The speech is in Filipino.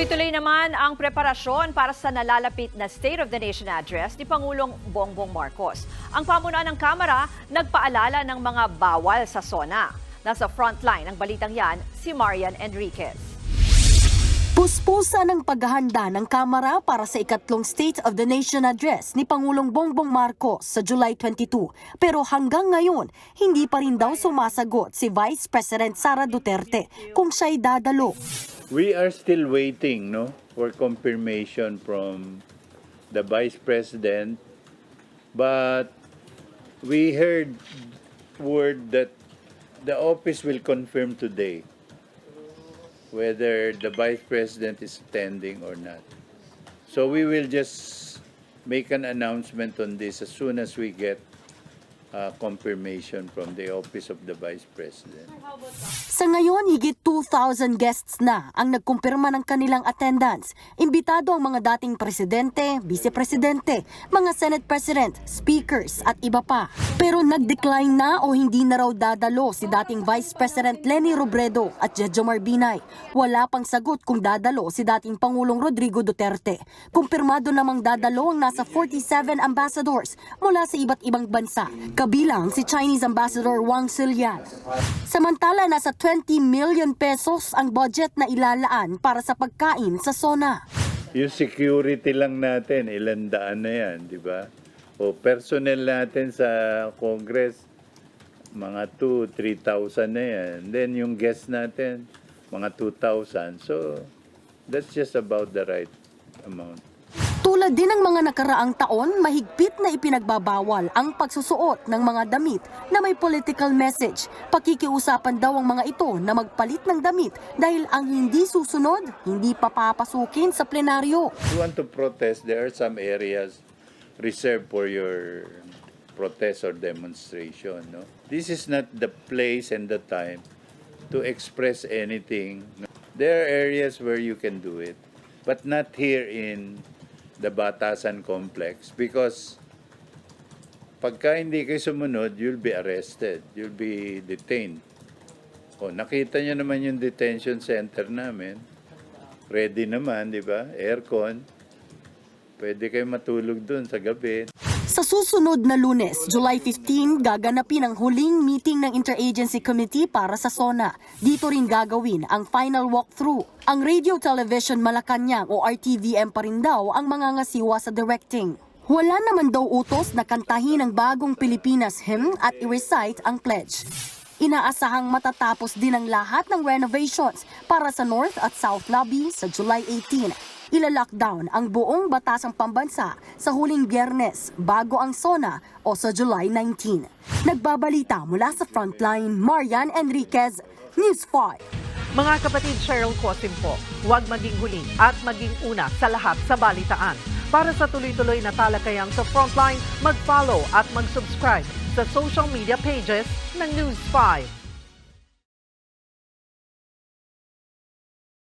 Tuloy-tuloy naman ang preparasyon para sa nalalapit na State of the Nation address ni Pangulong Bongbong Marcos. Ang pamunuan ng Kamara nagpaalala ng mga bawal sa SONA. Nasa frontline ng balitang yan si Marian Enriquez. Puspusa ng paghahanda ng Kamara para sa ikatlong State of the Nation address ni Pangulong Bongbong Marcos sa July 22. Pero hanggang ngayon, hindi pa rin daw sumasagot si Vice President Sara Duterte kung siya'y dadalo. We are still waiting, no, for confirmation from the Vice President. But we heard word that the office will confirm today whether the Vice President is attending or not. So we will just make an announcement on this as soon as we get uh, confirmation from the office of the Vice President. Sa ngayon, higit 2,000 guests na ang nagkumpirma ng kanilang attendance. Imbitado ang mga dating presidente, vice-presidente, mga Senate President, speakers at iba pa. Pero nag-decline na o hindi na raw dadalo si dating Vice President Lenny Robredo at Jejo Marbinay. Wala pang sagot kung dadalo si dating Pangulong Rodrigo Duterte. Kumpirmado namang dadalo ang nasa 47 ambassadors mula sa iba't ibang bansa, kabilang si Chinese Ambassador Wang Silian. Samantala, nasa 20 million pesos ang budget na ilalaan para sa pagkain sa SONA. Yung security lang natin, ilan daan na yan, di ba? O personnel natin sa Congress, mga 2, 3,000 na yan. Then yung guests natin, mga 2,000. So, that's just about the right amount. Tulad din ng mga nakaraang taon, mahigpit na ipinagbabawal ang pagsusuot ng mga damit na may political message. Pakikiusapan daw ang mga ito na magpalit ng damit dahil ang hindi susunod, hindi papapasukin sa plenaryo. If you want to protest, there are some areas reserved for your protest or demonstration. No? This is not the place and the time to express anything. There are areas where you can do it, but not here in the Batasan complex because pagka hindi kayo sumunod, you'll be arrested. You'll be detained. O, nakita nyo naman yung detention center namin. Ready naman, di ba? Aircon. Pwede kayo matulog dun sa gabi. Susunod na lunes, July 15, gaganapin ang huling meeting ng Interagency Committee para sa SONA. Dito rin gagawin ang final walkthrough. Ang Radio Television Malacanang o RTVM pa rin daw ang mga ngasiwa sa directing. Wala naman daw utos na kantahin ang bagong Pilipinas hymn at i-recite ang pledge. Inaasahang matatapos din ang lahat ng renovations para sa North at South Lobby sa July 18 ila-lockdown ang buong batasang pambansa sa huling biyernes bago ang SONA o sa July 19. Nagbabalita mula sa Frontline, Marian Enriquez, News 5. Mga kapatid Cheryl Cosim po, huwag maging huli at maging una sa lahat sa balitaan. Para sa tuloy-tuloy na talakayang sa Frontline, mag-follow at mag-subscribe sa social media pages ng News 5.